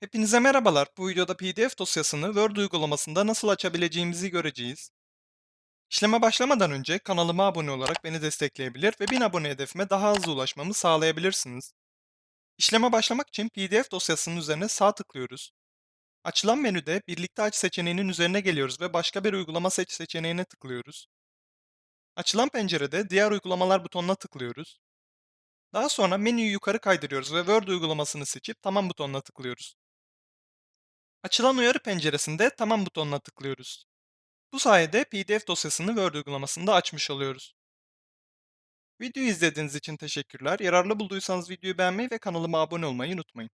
Hepinize merhabalar. Bu videoda PDF dosyasını Word uygulamasında nasıl açabileceğimizi göreceğiz. İşleme başlamadan önce kanalıma abone olarak beni destekleyebilir ve 1000 abone hedefime daha hızlı ulaşmamı sağlayabilirsiniz. İşleme başlamak için PDF dosyasının üzerine sağ tıklıyoruz. Açılan menüde Birlikte aç seçeneğinin üzerine geliyoruz ve başka bir uygulama seç seçeneğine tıklıyoruz. Açılan pencerede Diğer uygulamalar butonuna tıklıyoruz. Daha sonra menüyü yukarı kaydırıyoruz ve Word uygulamasını seçip Tamam butonuna tıklıyoruz. Açılan uyarı penceresinde Tamam butonuna tıklıyoruz. Bu sayede PDF dosyasını Word uygulamasında açmış oluyoruz. Videoyu izlediğiniz için teşekkürler. Yararlı bulduysanız videoyu beğenmeyi ve kanalıma abone olmayı unutmayın.